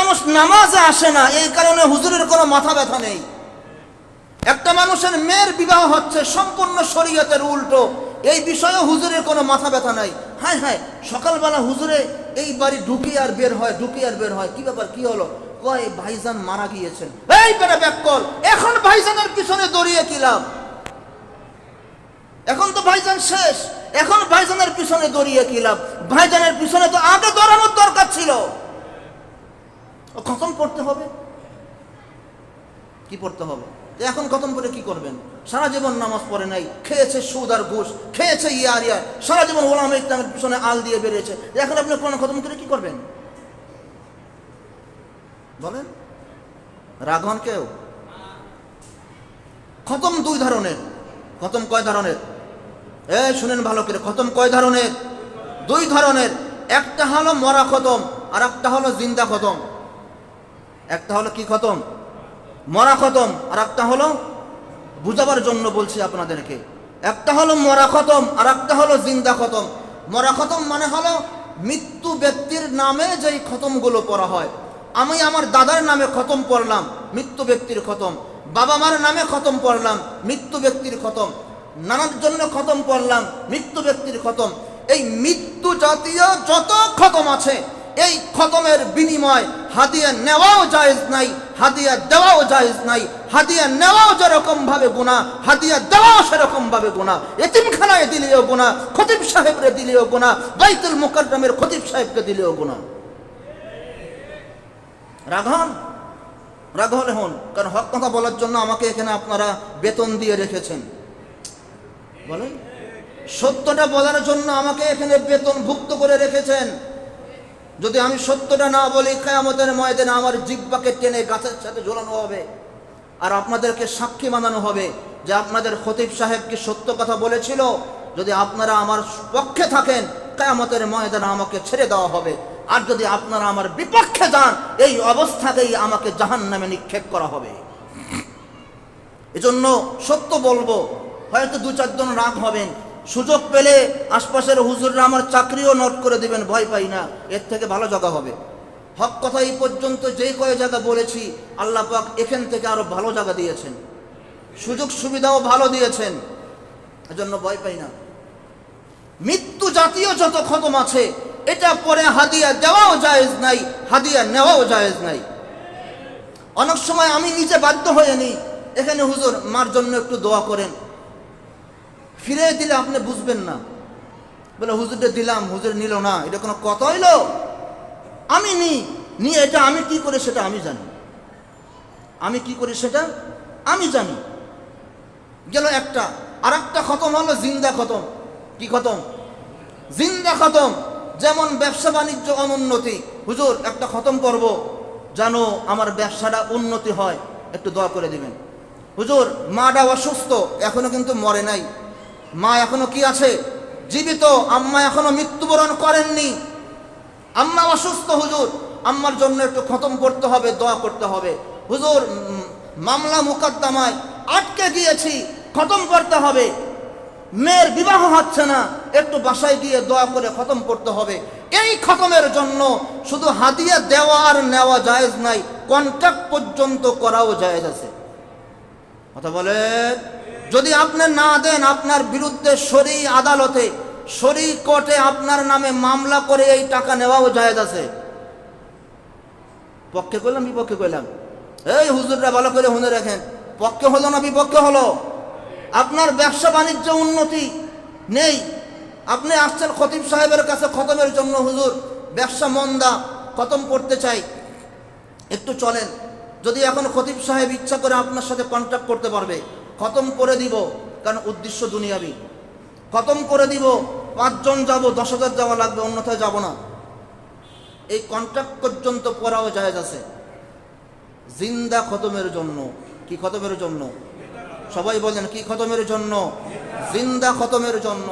মানুষ নামাজে আসে না, এই কারণে হুজুরের কোনো মাথা ব্যথা নেই। একটা মানুষের মেয়ের বিবাহ হচ্ছে সম্পূর্ণ শরীয়তের উল্টো। এই বিষয়ে হুজুরের কোনো মাথা ব্যথা নাই। হায় হায়, সকালবেলা হুজুরে এই বাড়ি ঢুকি আর বের হয়, ঢুকি আর বের হয়। কি ব্যাপার, কি হলো? কয় ভাইজান মারা গিয়েছেন। এই বেটা ব্যাককল, এখন ভাইজানের পিছনে দড়িয়ে কি লাভ? এখন তো ভাইজান শেষ, এখন ভাইজানের পিছনে দড়িয়ে কি লাভ? ভাইজানের পিছনে তো আগে দৌড়ানোর দরকার ছিল। খতম করতে হবে? কি পড়তে হবে? এখন খতম করে কি করবেন? সারা জীবন নামাজ পড়ে নাই, খেয়েছে সুদ আর ঘুষ, খেয়েছে ইয়ার ইয়ার সারা জীবন ওলাম ইসলামের পিছনে আল দিয়ে বেরিয়েছে এখন আপনি কোরআন খতম করে কি করবেন? বলেন রাঘন কেউ? খতম দুই ধরনের। খতম কয় ধরনের? এ শুনেন ভালো করে, খতম কয় ধরনের? দুই ধরনের। একটা হলো মরা খতম আর একটা হলো জিন্দা খতম। একটা হলো কি খতম? মরা খতম। আর একটা হলো বুঝাবার জন্য বলছি আপনাদেরকে। একটা হলো মরা খতম, আর একটা হলো জিন্দা খতম। মরা খতম মানে হলো মৃত্যু ব্যক্তির নামে যেই খতমগুলো পড়া হয়। আমি আমার দাদার নামে খতম পড়লাম, মৃত্যু ব্যক্তির খতম। বাবা মার নামে খতম পড়লাম, মৃত্যু ব্যক্তির খতম। নানার জন্য খতম পড়লাম, মৃত্যু ব্যক্তির খতম। এই মৃত্যু জাতীয় যত খতম আছে এই খতমের বিনিময় হাদিয়া নেওয়াও জায়েজ নাই, হাদিয়া দেওয়াও জায়েজ নাই, হাদিয়া নেওয়াও যেরকম ভাবে গুণা হাদিয়া দেওয়াও সেরকম ভাবে গুণা এতিমখানায় দিলেও গুণা খতিব সাহেবরে দিলেও গুণা বাইতুল মুকাররমের খতিব সাহেবকে দিলেও গুণা রাঘন হলে হন, কারণ হক কথা বলার জন্য আমাকে এখানে আপনারা বেতন দিয়ে রেখেছেন। বলেন? সত্যটা বলার জন্য আমাকে এখানে বেতন ভুক্ত করে রেখেছেন। যদি আমি সত্যটা না বলি, কেয়ামতের ময়দানে আমার জিব্বাকে টেনে গাছের সাথে ঝোলানো হবে। আর আপনাদেরকে সাক্ষী মানানো হবে যে আপনাদের খতিব সাহেব কি সত্য কথা বলেছিল? যদি আপনারা আমার পক্ষে থাকেন, কেয়ামতের ময়দানে আমাকে ছেড়ে দেওয়া হবে। আর যদি আপনারা আমার বিপক্ষে যান, এই অবস্থাতেই আমাকে জাহান নামে নিক্ষেপ করা হবে। এজন্য সত্য বলব, হয়তো দু চারজন রাগ হবেন সুযোগ পেলে আশপাশের হুজুররা আমার চাকরিও নোট করে দিবেন, ভয় পাই না। এর থেকে ভালো জায়গা হবে। হক কথা এই পর্যন্ত যে কয় জায়গা বলেছি, আল্লাহ পাক এখান থেকে আরও ভালো জায়গা দিয়েছেন। সুযোগ সুবিধাও ভালো দিয়েছেন। এজন্য ভয় পাই না। মৃত্যু জাতীয় যত খতম আছে, এটা পরে হাদিয়া দেওয়াও জায়েজ নাই, হাদিয়া নেওয়াও জায়েজ নাই। অনেক সময় আমি নিজে বাধ্য হয়ে নি এখানে হুজুর, মার জন্য একটু দোয়া করেন। ফিরে দিলে আপনি বুঝবেন না। বলে হুজুরটা দিলাম, হুজুর নিল না, এটা কোনো কথা হইল? আমি নি নিয়ে এটা আমি কি করে সেটা আমি জানি। আমি কি করি সেটা আমি জানি। গেল একটা আর একটা খতম হলো, জিন্দা খতম। কি খতম? জিন্দা খতম। যেমন ব্যবসা বাণিজ্য অনুন্নতি। হুজুর, একটা খতম করব। জানো আমার ব্যবসাটা উন্নতি হয়, একটু দোয়া করে দিবেন। হুজুর, মাটা অসুস্থ, এখনও কিন্তু মরে নাই। মা এখনও কি আছে? জীবিত। আম্মা এখনও মৃত্যুবরণ করেননি। আম্মা অসুস্থ, হুজুর। আম্মার জন্য একটু খতম করতে হবে, দোয়া করতে হবে। হুজুর মামলা মুকদ্দমায় আটকে গিয়েছি, খতম করতে হবে। মেয়ের বিবাহ হচ্ছে না, একটু বাসায় গিয়ে দোয়া করে খতম করতে হবে। এই খতমের জন্য শুধু হাদিয়া দেওয়া আর নেওয়া জায়েজ নাই কন্ট্রাক্ট পর্যন্ত করাও জায়েজ আছে। কথা বলেন? যদি আপনি না দেন আপনার বিরুদ্ধে সরি আদালতে, সরি কোর্টে আপনার নামে মামলা করে এই টাকা নেওয়াও জায়েজ আছে। পক্ষে কইলাম বিপক্ষে কইলাম এই হুজুররা ভালো করে শুনে রাখেন, পক্ষে হলো না বিপক্ষে হলো? আপনার ব্যবসা বাণিজ্য উন্নতি নেই। আপনি আসছেন খতিব সাহেবের কাছে খতমের জন্য, হুজুর, ব্যবসা মন্দা, খতম করতে চাই। একটু চলেন, যদি এখন খতিব সাহেব ইচ্ছা করে আপনার সাথে কন্ট্যাক্ট করতে পারবে। খতম করে দিব, কারণ উদ্দেশ্য দুনিয়াবি। খতম করে দিব, পাঁচজন যাব, দশ হাজার যাওয়া লাগবে, অন্যথায় যাব না। এই কন্ট্রাক্ট পর্যন্ত পড়াও জায়েজ আছে। জিন্দা খতমের জন্য। কি খতমের জন্য? সবাই বলেন, কি খতমের জন্য? জিন্দা খতমের জন্য।